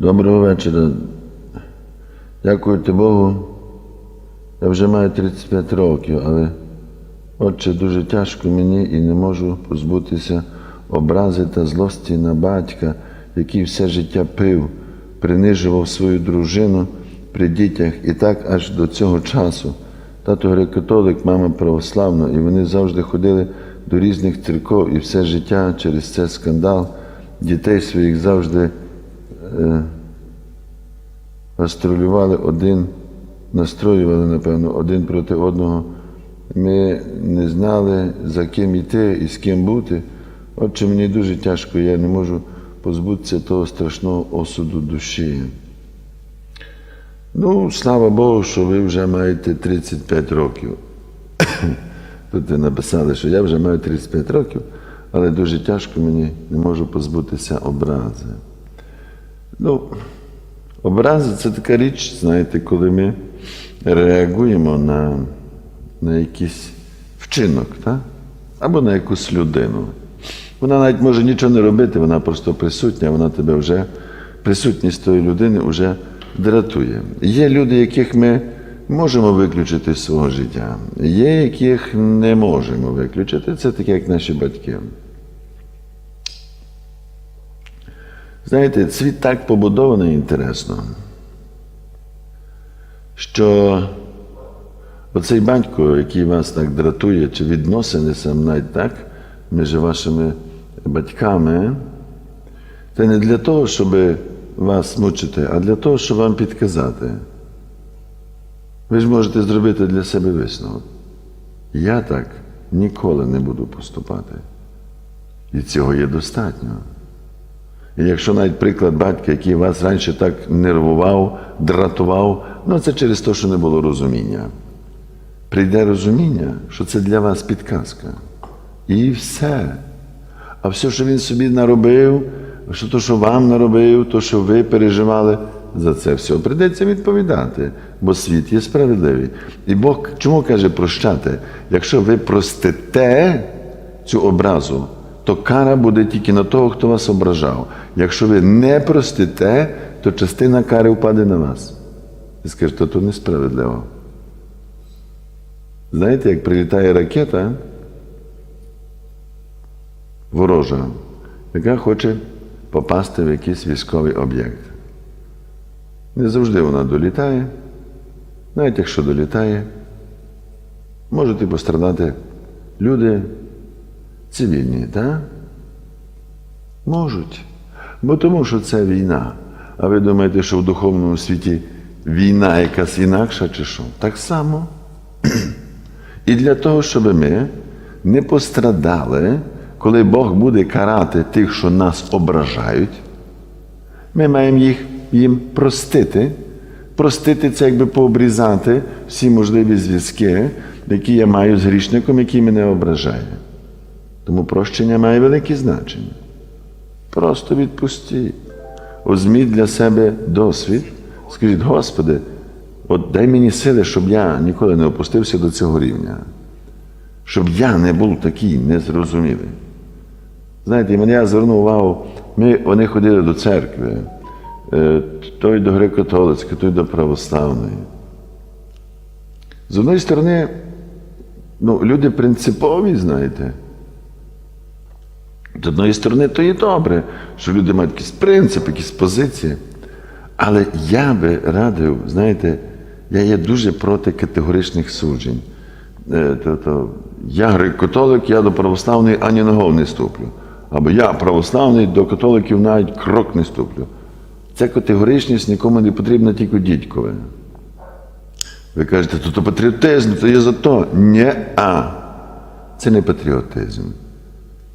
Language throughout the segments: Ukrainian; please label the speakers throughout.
Speaker 1: Доброго вечора. Дякувати Богу. Я вже маю 35 років, але отче дуже тяжко мені і не можу позбутися образи та злості на батька, який все життя пив, принижував свою дружину при дітях і так аж до цього часу. Тато греко-католик, мама православна, і вони завжди ходили до різних церков і все життя через це скандал дітей своїх завжди гастролювали один, настроювали, напевно, один проти одного. Ми не знали, за ким йти і з ким бути. Отже, мені дуже тяжко, я не можу позбутися того страшного осуду душі. Ну, слава Богу, що ви вже маєте 35 років. Тут ви написали, що я вже маю 35 років, але дуже тяжко мені не можу позбутися образи. Ну, образи це така річ, знаєте, коли ми реагуємо на, на якийсь вчинок, так? або на якусь людину. Вона навіть може нічого не робити, вона просто присутня, вона тебе вже, присутність тої людини вже дратує. Є люди, яких ми можемо виключити з свого життя, є, яких не можемо виключити. Це таке, як наші батьки. Знаєте, світ так побудований інтересно, що оцей батько, який вас так дратує, чи відносини сам навіть так між вашими батьками, це не для того, щоб вас мучити, а для того, щоб вам підказати. Ви ж можете зробити для себе висновок. Я так ніколи не буду поступати. І цього є достатньо. Якщо навіть приклад батька, який вас раніше так нервував, дратував, ну це через те, що не було розуміння. Прийде розуміння, що це для вас підказка. І все. А все, що він собі наробив, що то, що вам наробив, то, що ви переживали, за це все прийдеться відповідати, бо світ є справедливий. І Бог чому каже прощати? Якщо ви простите цю образу, то кара буде тільки на того, хто вас ображав. Якщо ви не простите, то частина кари впаде на вас. І скажете, то несправедливо. Знаєте, як прилітає ракета ворожа, яка хоче попасти в якийсь військовий об'єкт. Не завжди вона долітає, навіть якщо долітає, можуть і пострадати люди цивільні, так? Можуть. Бо тому, що це війна. А ви думаєте, що в духовному світі війна якась інакша чи що? Так само. І для того, щоб ми не пострадали, коли Бог буде карати тих, що нас ображають, ми маємо їх їм простити. Простити це якби пообрізати всі можливі зв'язки, які я маю з грішником, який мене ображає. Тому прощення має велике значення. Просто відпустіть. Озміть для себе досвід. Скажіть, Господи, от дай мені сили, щоб я ніколи не опустився до цього рівня, щоб я не був такий незрозумілий. Знаєте, мене я звернув увагу, ми, вони ходили до церкви, е, той до греко-католицької, той до православної. З однієї сторони, ну, люди принципові, знаєте. З однієї сторони, то є добре, що люди мають якийсь принцип, якісь позиції. Але я би радив, знаєте, я є дуже проти категоричних суджень. Тобто, я греко-католик, я до православної ані ногов не ступлю. Або я православний, до католиків навіть крок не ступлю. Ця категоричність нікому не потрібна тільки дідькове. Ви кажете, то, то патріотизм, то є за то. Ні, а це не патріотизм.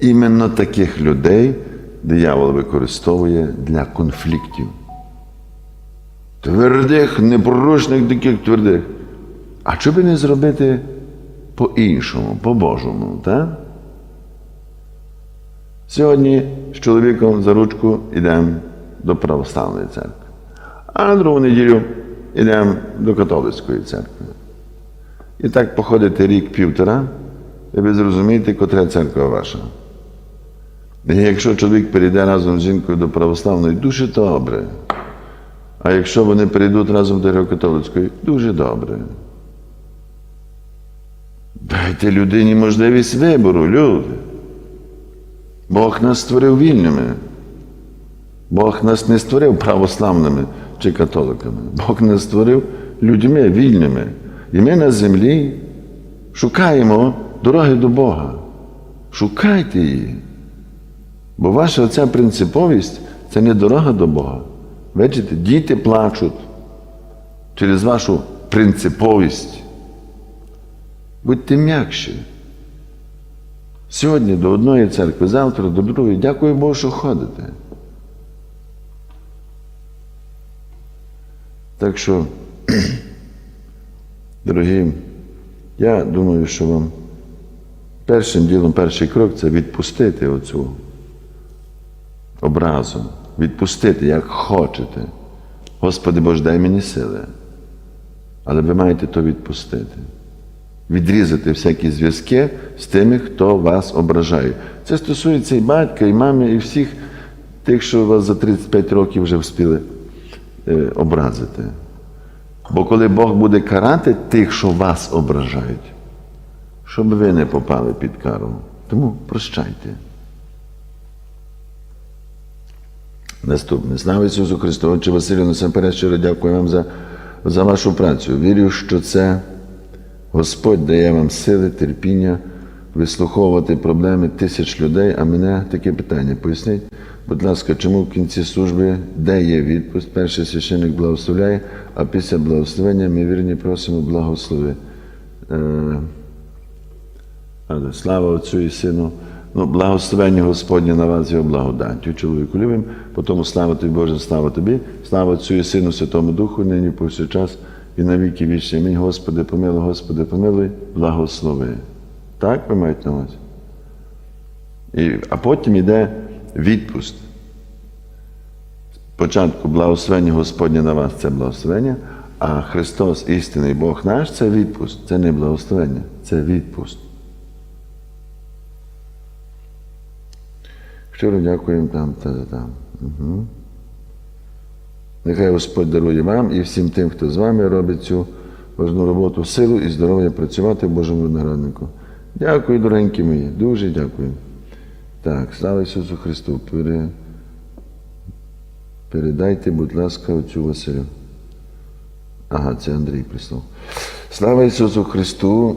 Speaker 1: Іменно таких людей диявол використовує для конфліктів. Твердих, непорушних таких твердих. А що би не зробити по-іншому, по-божому, так? Сьогодні з чоловіком за ручку йдемо до православної церкви, а на другу неділю йдемо до католицької церкви. І так походите рік-півтора, і ви зрозумієте, котра церква ваша. Якщо чоловік перейде разом з жінкою до православної, дуже добре. А якщо вони прийдуть разом до греко-католицької, дуже добре. Дайте людині можливість вибору, люди. Бог нас створив вільними. Бог нас не створив православними чи католиками. Бог нас створив людьми вільними. І ми на землі шукаємо дороги до Бога. Шукайте її. Бо ваша оця принциповість це не дорога до Бога. Бачите, діти плачуть через вашу принциповість. Будьте м'якші. Сьогодні до одної церкви, завтра до другої. Дякую Богу, що ходите. Так що, дорогі, я думаю, що вам першим ділом, перший крок це відпустити оцю образу, відпустити, як хочете. Господи Боже, дай мені сили. Але ви маєте то відпустити. Відрізати всякі зв'язки з тими, хто вас ображає. Це стосується і батька, і мами, і всіх тих, що вас за 35 років вже встигли е, образити. Бо коли Бог буде карати тих, що вас ображають, щоб ви не попали під кару. Тому прощайте. Наступне. Слава Ісусу Христу, Отче Василю, насамперед щиро дякую вам за, за вашу працю. Вірю, що це Господь дає вам сили, терпіння, вислуховувати проблеми тисяч людей. А мене таке питання. Поясніть, будь ласка, чому в кінці служби, де є відпуст, перший священник благословляє, а після благословення ми вірні просимо благослови. Е, слава Отцю і Сину. Ну, благословення Господнє на вас його благодаттю. Чоловіку любим, потім слава тобі, Боже, слава тобі, слава Отцю і Сину, Святому Духу, нині повсякчас і на віки вічні. Амінь. Господи, помилуй, Господи, помилуй, благослови. Так ви маєте на увазі? І, а потім йде відпуст. Спочатку благословення Господнє на вас це благословення, а Христос, істинний Бог наш, це відпуст. Це не благословення, це відпуст. Щиро дякуємо там та та там. Угу. Нехай Господь дарує вам і всім тим, хто з вами робить цю важну роботу, силу і здоров'я працювати в Божому винограднику. Дякую, дорогенькі мої, дуже дякую. Так, слава Ісусу Христу. Пере... Передайте, будь ласка, оцю Василю. Ага, це Андрій прислав. Слава Ісусу Христу.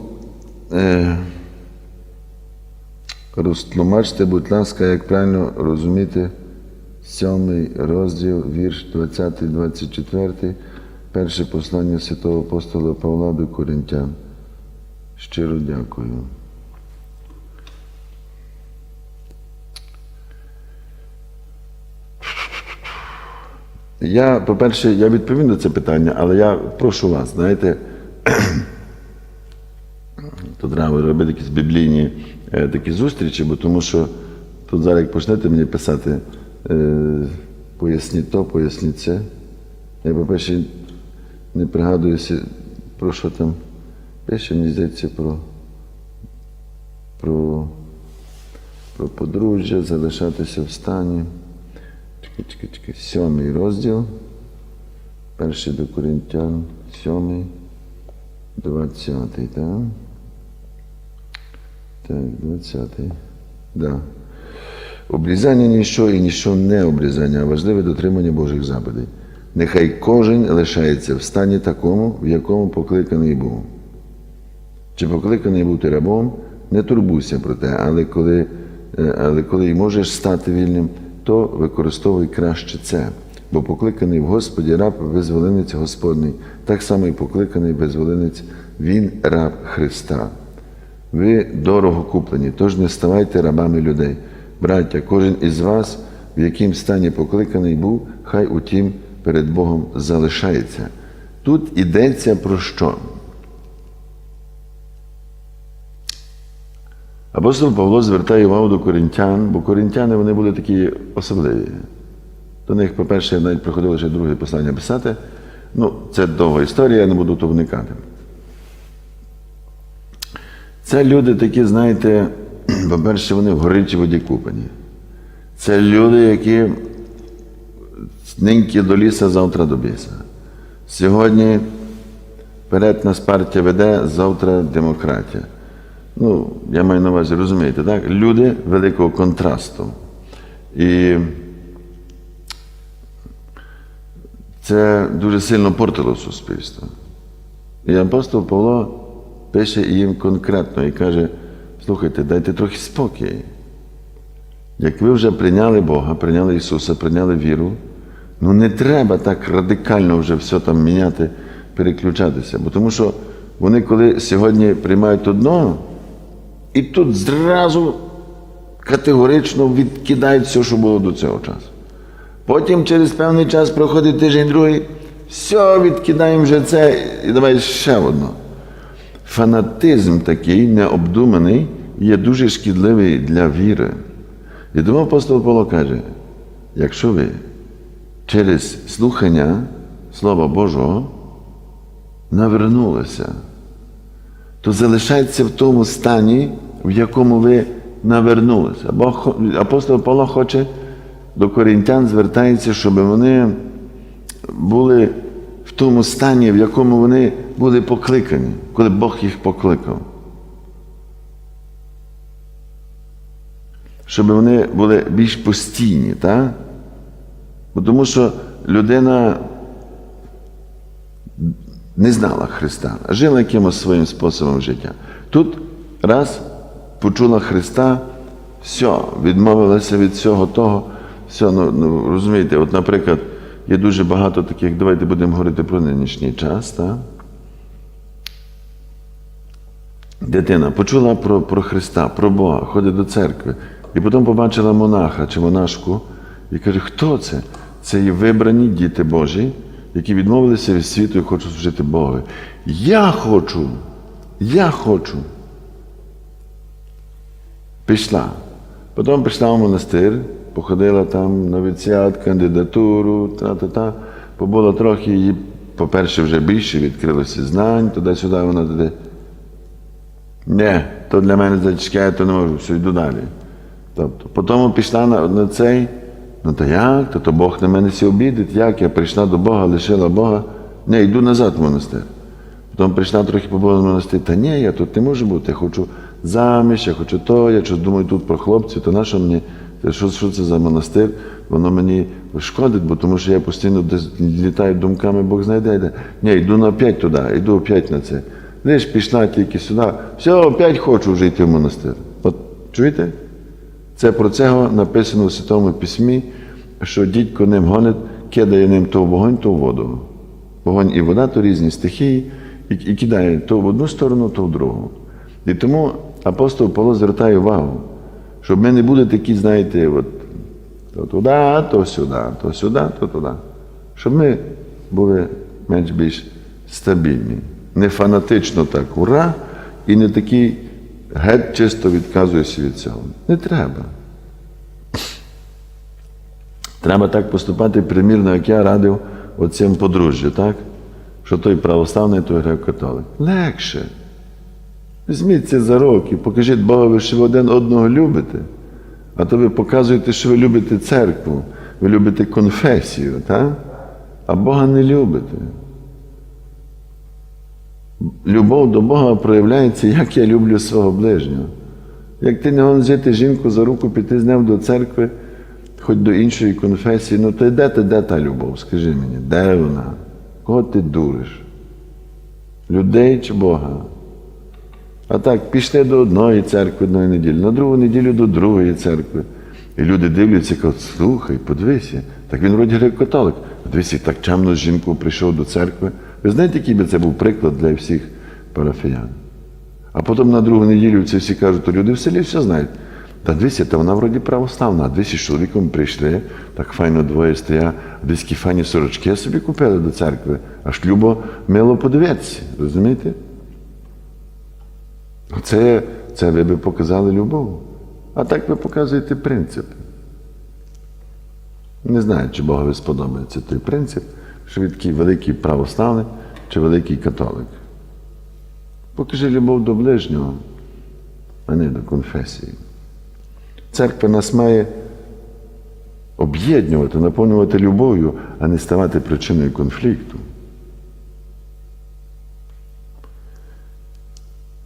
Speaker 1: Розтлумачте, будь ласка, як правильно розуміти сьомий розділ, вірш 20-24, перше послання святого апостола Павла до Коринтян. Щиро дякую. Я, по-перше, я відповім на це питання, але я прошу вас, знаєте, то треба робити якісь біблійні е, такі зустрічі, бо тому що тут зараз як почнете мені писати, е, поясніть то, поясніть це. Я, по-перше, не пригадуюся, про що там пише, мені здається, про, про, про подружжя, залишатися в стані. Чекай, чекай, чекай, сьомий розділ. Перший до Коринтян, сьомий, двадцятий, так? Так, 20. Да. Обрізання ніщо і ніщо не обрізання, а важливе дотримання Божих заповідей. Нехай кожен лишається в стані такому, в якому покликаний був. Чи покликаний бути рабом, не турбуйся про те, але коли, е, але коли й можеш стати вільним, то використовуй краще це. Бо покликаний в Господі раб визволенець Господній, так само і покликаний визволенець, він раб Христа. Ви дорого куплені, тож не ставайте рабами людей. Браття, кожен із вас, в яким стані покликаний був, хай утім перед Богом залишається. Тут йдеться про що? Апостол Павло звертає увагу до коринтян, бо коринтяни вони були такі особливі. До них, по-перше, навіть приходило ще друге послання писати. Ну, це довга історія, я не буду то вникати. Це люди такі, знаєте, по-перше, вони в горячій воді купані. Це люди, які Ниньки до ліса, завтра до біса. Сьогодні вперед нас партія веде, завтра демократія. Ну, я маю на увазі, розумієте, так? Люди великого контрасту. І це дуже сильно портило суспільство. І апостол Павло пише їм конкретно і каже: слухайте, дайте трохи спокій. Як ви вже прийняли Бога, прийняли Ісуса, прийняли віру, ну не треба так радикально вже все там міняти, переключатися. Бо тому що вони, коли сьогодні приймають одного, і тут зразу категорично відкидають все, що було до цього часу. Потім через певний час проходить тиждень другий, все, відкидаємо вже це і давай ще одно. Фанатизм такий необдуманий є дуже шкідливий для віри. І тому апостол Павло каже: якщо ви через слухання Слова Божого навернулися, то залишайтеся в тому стані, в якому ви навернулися. Бо апостол Павло хоче до корінтян звертається, щоб вони були тому стані, в якому вони були покликані, коли Бог їх покликав. Щоб вони були більш постійні, так? Тому що людина не знала Христа, а жила якимось своїм способом життя. Тут раз почула Христа, все, відмовилася від всього того. Все, ну, ну розумієте, от, наприклад, є дуже багато таких, давайте будемо говорити про нинішній час, так? Дитина почула про, про Христа, про Бога, ходить до церкви, і потім побачила монаха чи монашку і каже, хто це? Це є вибрані діти Божі, які відмовилися від світу і хочуть служити Богу. Я хочу, я хочу. Пішла. Потім пішла в монастир, походила там новіціат, кандидатуру, та-та-та. Побула трохи її, по-перше, вже більше відкрилося знань, туди-сюди вона туди. Ні, то для мене зачекає, то не можу, все, йду далі. Тобто, потім пішла на, на цей, ну то як? То, то Бог на мене всі обідить, як? Я прийшла до Бога, лишила Бога. Не, йду назад в монастир. Потім прийшла трохи побула в монастир. Та ні, я тут не можу бути, я хочу заміж, я хочу то, я щось думаю тут про хлопців, то на що мені, Та що, що це за монастир? Воно мені шкодить, бо тому що я постійно десь літаю думками, Бог знайде. йде. Ні, йду на опять туди, йду опять на це. Лиш пішла тільки сюди. Все, опять хочу вже йти в монастир. От чуєте? Це про це написано в Святому Письмі, що дідько ним гонить, кидає ним то в вогонь, то в воду. Вогонь і вода то різні стихії, і, і кидає то в одну сторону, то в другу. І тому апостол Павло звертає увагу, щоб ми не були такі, знаєте, от, то туди, то сюди, то сюди, то туди. Щоб ми були менш більш стабільні. Не фанатично так, ура, і не такі геть чисто відказуюся від цього. Не треба. Треба так поступати примірно, як я радив оцим подружжю, так? Що той православний, той греко-католик. Легше. Візьміться за руки, покажіть Богові, що ви один одного любите, а то ви показуєте, що ви любите церкву, ви любите конфесію, так? а Бога не любите. Любов до Бога проявляється, як я люблю свого ближнього. Як ти не взяти жінку за руку, піти з ним до церкви, хоч до іншої конфесії, ну то де ти, де та любов? Скажи мені, де вона? Кого ти дуриш? Людей чи Бога? А так, пішли до одної церкви одної неділі, на другу неділю до другої церкви. І люди дивляться кажуть, слухай, подивися, так він вроді греко-католик. Дивися, так чемно з жінкою прийшов до церкви. Ви знаєте, який би це був приклад для всіх парафіян? А потім на другу неділю це всі кажуть, то люди в селі все знають. Та дивися, та вона вроді православна, а дивися, з чоловіком прийшли, так файно двоє стоя, десь файні сорочки собі купили до церкви, аж любо мило подивитися, розумієте? Це, це ви би показали любов. А так ви показуєте принцип. Не знаю, чи Богові сподобається той принцип, що такий великий православний чи великий католик. Покажи любов до ближнього, а не до конфесії. Церква нас має об'єднувати, наповнювати любов'ю, а не ставати причиною конфлікту.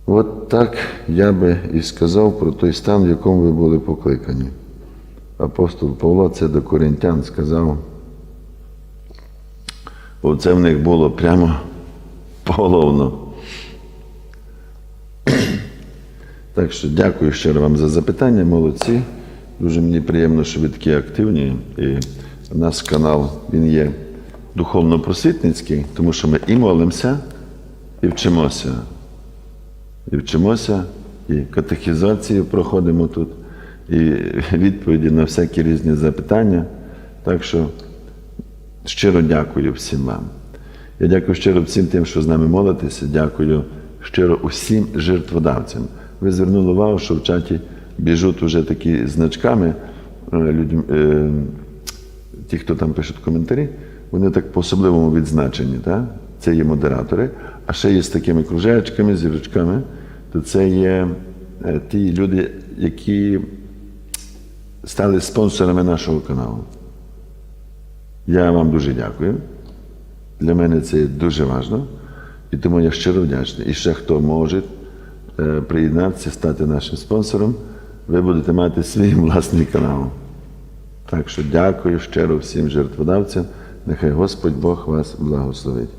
Speaker 1: От так я би і сказав про той стан, в якому ви були покликані. Апостол Павло це до коринтян сказав. Оце в них було прямо поголовно. Так що дякую щиро вам за запитання, молодці. Дуже мені приємно, що ви такі активні. І у нас канал він є духовно-просвітницький, тому що ми і молимося, і вчимося. І вчимося, і катехізацію проходимо тут, і відповіді на всякі різні запитання. Так що щиро дякую всім вам. Я дякую щиро всім тим, що з нами молитеся. Дякую щиро усім жертводавцям. Ви звернули увагу, що в чаті біжуть уже такі значками е, людьми, е, ті, хто там пишуть коментарі, вони так по-особливому відзначені. Так? Це є модератори, а ще є з такими кружечками, зірочками, то це є е, ті люди, які стали спонсорами нашого каналу. Я вам дуже дякую. Для мене це дуже важливо. І тому я щиро вдячний. І ще хто може е, приєднатися, стати нашим спонсором, ви будете мати свій власний канал. Так що дякую щиро всім жертводавцям. Нехай Господь Бог вас благословить.